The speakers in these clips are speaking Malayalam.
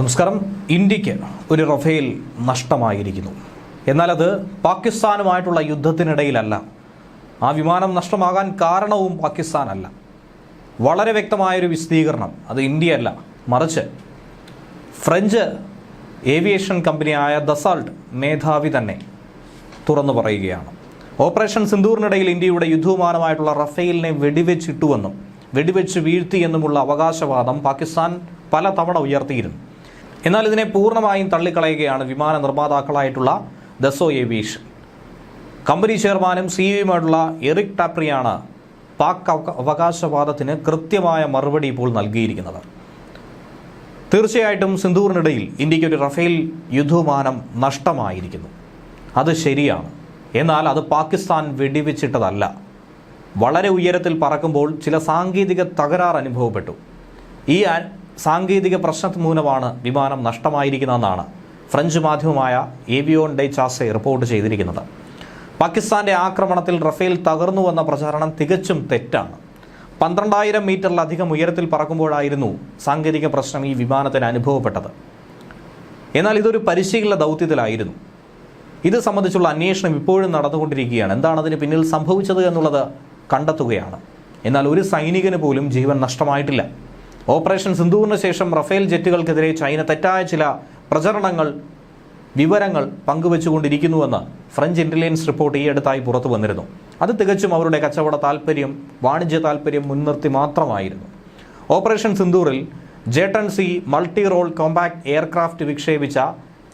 നമസ്കാരം. ഇന്ത്യയ്ക്ക് ഒരു റഫേൽ നഷ്ടമായിരിക്കുന്നു. എന്നാൽ അത് പാകിസ്ഥാനുമായിട്ടുള്ള യുദ്ധത്തിനിടയിലല്ല. ആ വിമാനം നഷ്ടമാകാൻ കാരണവും പാകിസ്ഥാനല്ല. വളരെ വ്യക്തമായൊരു വിശദീകരണം. അത് ഇന്ത്യയല്ല. മറിച്ച് ഫ്രഞ്ച് ഏവിയേഷൻ കമ്പനിയായ ദസാൾട്ട് മേധാവി തന്നെ തുറന്നു പറയുകയാണ്. ഓപ്പറേഷൻ സിന്ദൂറിനിടയിൽ ഇന്ത്യയുടെ യുദ്ധവിമാനമായിട്ടുള്ള റഫേലിനെ വെടിവെച്ചിട്ടുവെന്നും വെടിവെച്ച് വീഴ്ത്തിയെന്നുമുള്ള അവകാശവാദം പാകിസ്ഥാൻ പലതവണ ഉയർത്തിയിരുന്നു. എന്നാൽ ഇതിനെ പൂർണമായും തള്ളിക്കളയുകയാണ് വിമാന നിർമ്മാതാക്കളായിട്ടുള്ള ദസോ ഏവിയേഷൻ. കമ്പനി ചെയർമാനും സിഇഒയുമായിട്ടുള്ള എറിക് ടാപ്രിയാണ് പാക് അവക- അവകാശവാദത്തിന് കൃത്യമായ മറുപടി ഇപ്പോൾ നൽകിയിരിക്കുന്നത്. തീർച്ചയായിട്ടും സിന്ധൂറിനിടയിൽ ഇന്ത്യയ്ക്ക് ഒരു റഫേൽ യുദ്ധവിമാനം നഷ്ടമായിരിക്കുന്നു. അത് ശരിയാണ്. എന്നാൽ അത് പാകിസ്ഥാൻ വെടിവെച്ചിട്ടതല്ല. വളരെ ഉയരത്തിൽ പറക്കുമ്പോൾ ചില സാങ്കേതിക തകരാർ അനുഭവപ്പെട്ടു. ഈ സാങ്കേതിക പ്രശ്നം മൂലമാണ് വിമാനം നഷ്ടമായിരിക്കുന്നതെന്നാണ് ഫ്രഞ്ച് മാധ്യമമായ ഏവിയോൺ ഡെ ചാസെ റിപ്പോർട്ട് ചെയ്തിരിക്കുന്നത്. പാകിസ്ഥാന്റെ ആക്രമണത്തിൽ റഫേൽ തകർന്നു തകർന്നുവെന്ന പ്രചാരണം തികച്ചും തെറ്റാണ്. പന്ത്രണ്ടായിരം മീറ്ററിലധികം ഉയരത്തിൽ പറക്കുമ്പോഴായിരുന്നു സാങ്കേതിക പ്രശ്നം ഈ വിമാനത്തിന് അനുഭവപ്പെട്ടത്. എന്നാൽ ഇതൊരു പരിശീലന ദൗത്യത്തിലായിരുന്നു. ഇത് സംബന്ധിച്ചുള്ള അന്വേഷണം ഇപ്പോഴും നടന്നുകൊണ്ടിരിക്കുകയാണ്. എന്താണ് അതിന് പിന്നിൽ സംഭവിച്ചത് എന്നുള്ളത് കണ്ടെത്തുകയാണ്. എന്നാൽ ഒരു സൈനികന് പോലും ജീവൻ നഷ്ടമായിട്ടില്ല. ഓപ്പറേഷൻ സിന്ധുവിന് ശേഷം റഫേൽ ജെറ്റുകൾക്കെതിരെ ചൈന തെറ്റായ ചില പ്രചരണങ്ങൾ വിവരങ്ങൾ പങ്കുവെച്ചുകൊണ്ടിരിക്കുന്നുവെന്ന് ഫ്രഞ്ച് ഇന്റലിജൻസ് റിപ്പോർട്ട് ഈ അടുത്തായി പുറത്തു വന്നിരുന്നു. അത് തികച്ചും അവരുടെ കച്ചവട താൽപ്പര്യം വാണിജ്യ താൽപ്പര്യം മുൻനിർത്തി മാത്രമായിരുന്നു. Operation സിന്ദൂറിൽ J ten C multi role compact aircraft വിക്ഷേപിച്ച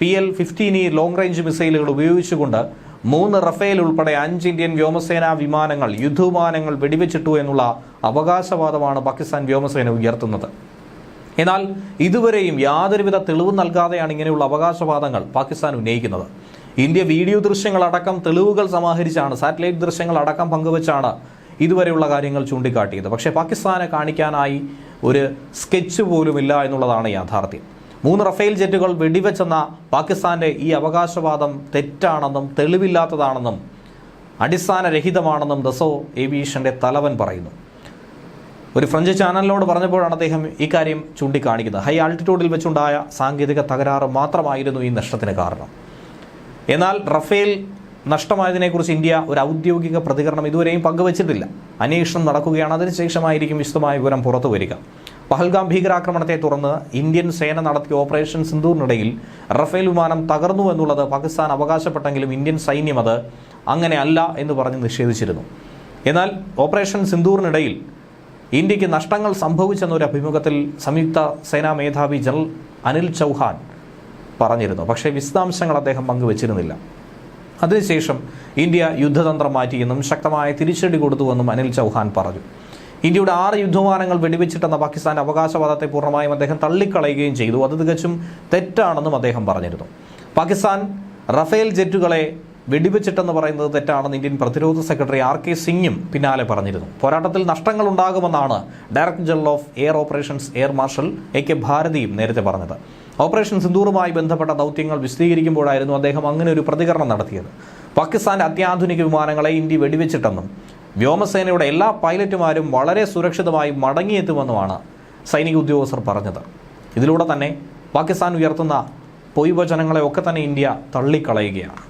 P L fifteen E long range മിസൈലുകൾ ഉപയോഗിച്ചുകൊണ്ട് മൂന്ന് റഫേൽ ഉൾപ്പെടെ അഞ്ച് ഇന്ത്യൻ വ്യോമസേനാ വിമാനങ്ങൾ യുദ്ധവിമാനങ്ങൾ വെടിവെച്ചിട്ടു എന്നുള്ള അവകാശവാദമാണ് പാകിസ്ഥാൻ വ്യോമസേന ഉയർത്തുന്നത്. എന്നാൽ ഇതുവരെയും യാതൊരുവിധ തെളിവ് നൽകാതെയാണ് ഇങ്ങനെയുള്ള അവകാശവാദങ്ങൾ പാകിസ്ഥാൻ ഉന്നയിക്കുന്നത്. ഇന്ത്യ വീഡിയോ ദൃശ്യങ്ങളടക്കം തെളിവുകൾ സമാഹരിച്ചാണ് സാറ്റലൈറ്റ് ദൃശ്യങ്ങളടക്കം പങ്കുവച്ചാണ് ഇതുവരെയുള്ള കാര്യങ്ങൾ ചൂണ്ടിക്കാട്ടിയത്. പക്ഷേ പാകിസ്ഥാനെ കാണിക്കാനായി ഒരു സ്കെച്ച് പോലുമില്ല എന്നുള്ളതാണ് യാഥാർത്ഥ്യം. മൂന്ന് റഫേൽ ജെറ്റുകൾ വെടിവെച്ചെന്ന പാകിസ്ഥാന്റെ ഈ അവകാശവാദം തെറ്റാണെന്നും തെളിവില്ലാത്തതാണെന്നും അടിസ്ഥാനരഹിതമാണെന്നും ദസോ ഏവിയേഷന്റെ തലവൻ പറയുന്നു. ഒരു ഫ്രഞ്ച് ചാനലിനോട് പറഞ്ഞപ്പോഴാണ് അദ്ദേഹം ഇക്കാര്യം ചൂണ്ടിക്കാണിക്കുന്നത്. ഹൈ ആൾട്ടിറ്റ്യൂഡിൽ വെച്ചുണ്ടായ സാങ്കേതിക തകരാറ് മാത്രമായിരുന്നു ഈ നഷ്ടത്തിന് കാരണം. എന്നാൽ റഫേൽ നഷ്ടമായതിനെക്കുറിച്ച് ഇന്ത്യ ഒരു ഔദ്യോഗിക പ്രതികരണം ഇതുവരെയും പങ്കുവച്ചിട്ടില്ല. അന്വേഷണം നടക്കുകയാണ്. അതിനുശേഷമായിരിക്കും വിശദമായ വിവരം പുറത്തു വരിക. പഹൽഗാം ഭീകരാക്രമണത്തെ തുടർന്ന് ഇന്ത്യൻ സേന നടത്തിയ ഓപ്പറേഷൻ സിന്ധൂറിനിടയിൽ റഫേൽ വിമാനം തകർന്നു എന്നുള്ളത് പാകിസ്ഥാൻ അവകാശപ്പെട്ടെങ്കിലും ഇന്ത്യൻ സൈന്യം അത് അങ്ങനെ അല്ല എന്ന് പറഞ്ഞ് നിഷേധിച്ചിരുന്നു. എന്നാൽ ഓപ്പറേഷൻ സിന്ധൂറിനിടയിൽ ഇന്ത്യയ്ക്ക് നഷ്ടങ്ങൾ സംഭവിച്ചെന്നൊരു അഭിമുഖത്തിൽ സംയുക്ത സേനാ മേധാവി ജനറൽ അനിൽ ചൗഹാൻ പറഞ്ഞിരുന്നു. പക്ഷേ വിശദാംശങ്ങൾ അദ്ദേഹം പങ്കുവച്ചിരുന്നില്ല. അതിനുശേഷം ഇന്ത്യ യുദ്ധതന്ത്രം മാറ്റിയെന്നും ശക്തമായ തിരിച്ചടി കൊടുത്തുവെന്നും അനിൽ ചൗഹാൻ പറഞ്ഞു. ഇന്ത്യയുടെ ആറ് യുദ്ധവിമാനങ്ങൾ വെടിവെച്ചിട്ടെന്ന പാകിസ്ഥാൻ അവകാശവാദത്തെ പൂർണമായും അദ്ദേഹം തള്ളിക്കളയുകയും ചെയ്തു. അത് തികച്ചും തെറ്റാണെന്നും അദ്ദേഹം പറഞ്ഞിരുന്നു. പാകിസ്ഥാൻ റഫേൽ ജെറ്റുകളെ വെടിവെച്ചിട്ടെന്ന് പറയുന്നത് തെറ്റാണെന്ന് ഇന്ത്യൻ പ്രതിരോധ സെക്രട്ടറി ആർ കെ സിംഗും പിന്നാലെ പറഞ്ഞിരുന്നു. പോരാട്ടത്തിൽ നഷ്ടങ്ങൾ ഉണ്ടാകുമെന്നാണ് director general of air operations air marshal A K ഭാരതിയും നേരത്തെ പറഞ്ഞത്. ഓപ്പറേഷൻ സിന്ദൂറുമായി ബന്ധപ്പെട്ട ദൗത്യങ്ങൾ വിശദീകരിക്കുമ്പോഴായിരുന്നു അദ്ദേഹം അങ്ങനെ ഒരു പ്രതികരണം നടത്തിയത്. പാകിസ്ഥാന്റെ അത്യാധുനിക വിമാനങ്ങളെ ഇന്ത്യ വെടിവെച്ചിട്ടെന്നും വ്യോമസേനയുടെ എല്ലാ പൈലറ്റുമാരും വളരെ സുരക്ഷിതമായി മടങ്ങിയെത്തുമെന്നുമാണ് സൈനിക ഉദ്യോഗസ്ഥർ പറഞ്ഞത്. ഇതിലൂടെ തന്നെ പാകിസ്ഥാൻ ഉയർത്തുന്ന പൊയ്വചനങ്ങളെ ഒക്കെ തന്നെ ഇന്ത്യ തള്ളിക്കളയുകയാണ്.